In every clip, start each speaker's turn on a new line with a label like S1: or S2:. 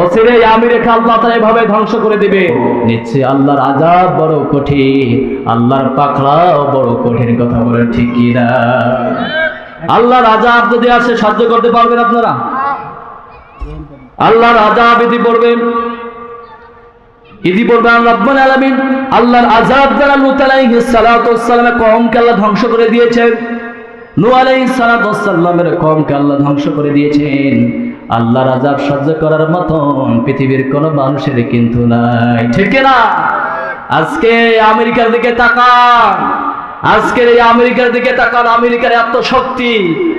S1: অচিরে আল্লাহ ধ্বংস করে দিবে। নিচ্ছে আল্লাহর আজাব বড় কঠিন, আল্লাহর পাখড়াও বড় কঠিন কথা বলেন ঠিক কি আল্লাহর আজাব যদি আসে সহ্য করতে পারবেন আপনারা? আল্লাহর আজাব পড়বেন। ইতি পড়বে রব্বান আল্লাহর আজাব দ্বারা আল্লাহ ধ্বংস করে দিয়েছেন, নূহ আলাইহিস সালাতু আল্লাহ ধ্বংস করে দিয়েছেন। আল্লাহর আজাব সহ্য করার মতন পৃথিবীর কোনো মানুষের কিন্তু নাই। ঠিক না? আজকে আমেরিকার দিকে তাকান। আজকের এই আমেরিকার দিকে তাকান, আমেরিকার এত শক্তি,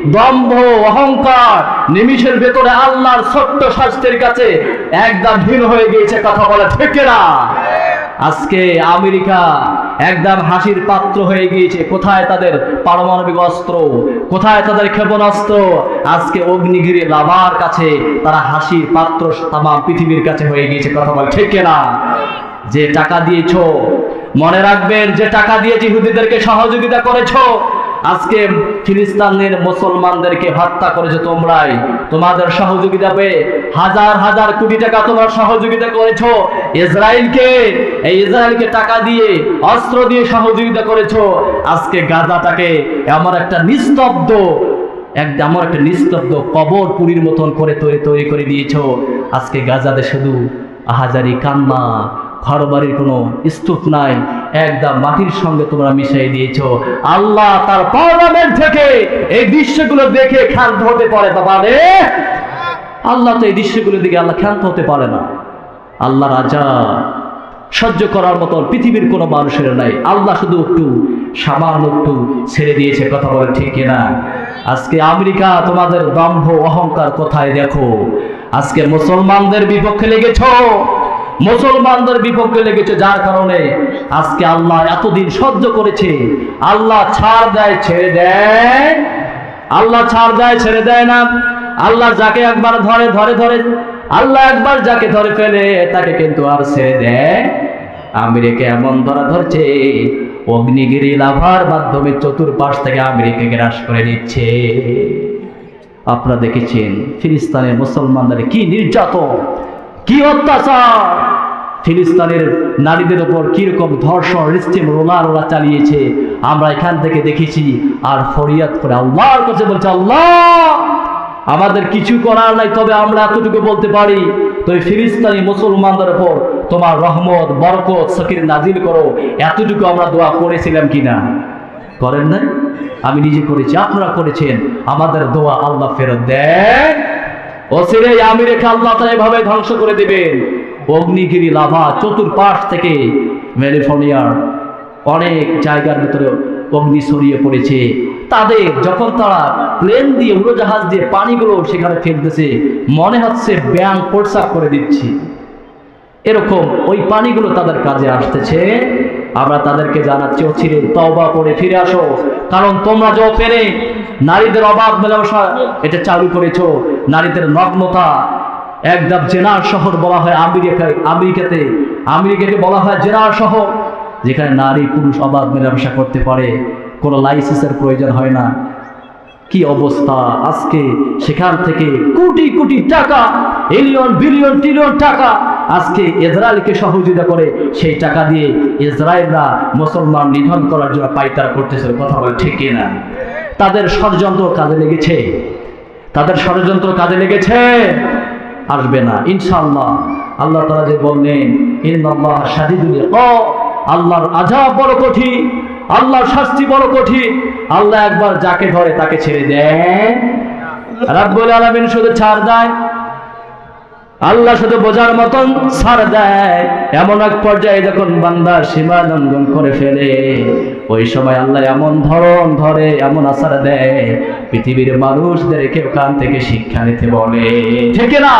S1: দম্ভ, অহংকার, নিমিষের ভেতরে আল্লাহর ছোট্ট শাস্তির কাছে একদম হীন হয়ে গিয়েছে কথা বলে, ঠিক না? আজকে আমেরিকা একদম হাসির পাত্র হয়ে গিয়েছে। কোথায় তাদের পারমাণবিক অস্ত্র? কোথায় তাদের ক্ষেপণাস্ত্র? আজকে অগ্নিগিরি লাভার কাছে তারা হাসির পাত্র তামাম পৃথিবীর কাছে হয়ে গিয়েছে। কথা বল, ঠিক না যে টাকা দিয়েছ, মনে রাখবেন, যে টাকা দিয়ে হুদিদেরকে সহযোগিতা করেছ আজকে ফিলিস্তানের মুসলমানদেরকে হত্যা করেছ তোমরাই। তোমাদের সহযোগিতা পেয়ে হাজার হাজার কোটি টাকা তোমার সহযোগিতা করেছ। ইসরায়েলকে, এই ইসরায়েলকে টাকা দিয়ে, অস্ত্র দিয়ে সহযোগিতা করেছ। আজকে গাজাটাকে এমন একটা নিস্তব্ধ, এক এমন একটা নিস্তব্ধ কবর পুরীর মতন করে তৈরি তৈরি করে দিয়েছ। আজকে গাজাতে শুধু আহাজারি কান্না ঘর বাড়ির কোনো স্তূপ নাই। একদম মাটির সঙ্গে তোমরা মিশিয়ে দিয়েছ। আল্লাহ তার পার্লামেন্ট থেকে এই দৃশ্যগুলো দেখে ক্ষান্ত হতে পারে পারে আল্লাহ তো এই দৃশ্যগুলো দিকে আল্লাহ ক্ষান্ত হতে পারে না। আল্লাহ রাজা, সহ্য করার মতো পৃথিবীর কোনো মানুষের নাই। আল্লাহ শুধু একটু সামান্য একটু ছেড়ে দিয়েছে, কথা বলে ঠিক কিনা? আজকে আমেরিকা, তোমাদের দম্ভ অহংকার কোথায় দেখো? আজকে মুসলমানদের বিপক্ষে লেগেছো। মুসলমানদের বিপক্ষে লেগেছে যার কারণে আজকে আল্লাহ এতদিন সহ্য করেছে। আল্লাহ ছাড় দেয়, ছেড়ে দেয়। আল্লাহ ছাড় দেয়, ছেড়ে দেয় না। আল্লাহ যাকে একবার ধরে ধরে ধরে। আল্লাহ একবার যাকে ধরে ফেলে, তাকে কিন্তু আর ছেড়ে দেয়। আমেরিকা এমন ধরা ধরছে, অগ্নিগিরি লাভার মাধ্যমে চতুর্পাশ থেকে আমেরিকা গ্রাস করে নিচ্ছে। আপনারা দেখেছেন, ফিলিস্তানের মুসলমানদের কি নির্যাতন। কি অত্যাচার? ফিলিস্তানের নারীদের উপর কীরকম ধর্ষণ, রিস্টিম রোলার চালিয়েছে, আমরা এখান থেকে দেখেছি আর ফরিয়াদ করে আল্লাহর কাছে বলছে, আল্লাহ, আমাদের কিছু করার নাই, তবে আমরা এতটুকু বলতে পারি। তো ফিলিস্তানি মুসলমানদের উপর তোমার রহমত, বরকত, সকির নাজিল করো, এতটুকু আমরা দোয়া করেছিলাম কিনা করেন নাই? আমি নিজে করেছি, আপনারা করেছেন। আমাদের দোয়া আল্লাহ ফেরত দেন। অসিরে আমিরেকে আল্লাহ তালা এভাবে ধ্বংস করে দিবেন। অগ্নিগিরি লাভা চতুর্পাশ থেকে ক্যালিফোর্নিয়ার অনেক জায়গার ভিতরে অগ্নি ছড়িয়ে পড়েছে। তাদের যখন তারা প্লেন দিয়ে উড়োজাহাজ দিয়ে পানিগুলো সেখানে ফেলতেছে, মনে হচ্ছে ব্যাং প্রসাব করে দিচ্ছি। এরকম ওই পানিগুলো তাদের কাজে আসতেছে। আমরা তাদেরকে জানাচ্ছি, অচিরে তওবা করে ফিরে আসো। কারণ তোমরা যে পেরে, নারীদের অভাব মেলামেশা এটা চালু করেছ। নারীদের নগ্নতা একদম জেনার শহর বলা হয় আমেরিকায় আমেরিকাতে, আমেরিকাকে বলা হয় জেনার শহর, যেখানে নারী পুরুষ অবাধ মেলামেশা করতে পারে, কোনো লাইসেন্সের প্রয়োজন হয় না। কি অবস্থা? আজকে সেখান থেকে কোটি কোটি টাকা, এলিয়ন, বিলিয়ন ট্রিলিয়ন টাকা আজকে ইসরায়েলকে সহযোগিতা করে সেই টাকা দিয়ে ইসরায়েলরা মুসলমান নিধন করার জন্য পাইতার করতেছে কথা বলে ঠিক না তাদের ষড়যন্ত্র কাজে লেগেছে। তাদের ষড়যন্ত্র কাজে লেগেছে। আসবে না। ইনশাআল্লাহ আল্লাহ তারা যে বললেন, ইন্নাল্লাহ শাদীদুল আল্লাহর আজাব বড় কঠিন, আল্লাহর শাস্তি বড় কঠিন। আল্লাহ একবার যাকে ধরে তাকে ছেড়ে দেয় রাব্বুল আলামিন শুধু ছাড় দেয়। আল্লাহ শুধু বোঝার মতন ছাড় দেয়। এমন এক পর্যায়ে যখন বান্দার সীমা লঙ্ঘন করে ফেলে ওই সময় আল্লাহ এমন ধরন ধরে, এমন আসার দেয়, পৃথিবীর মানুষদের কেউ ওখান থেকে শিক্ষা নিতে বলে। ঠিক না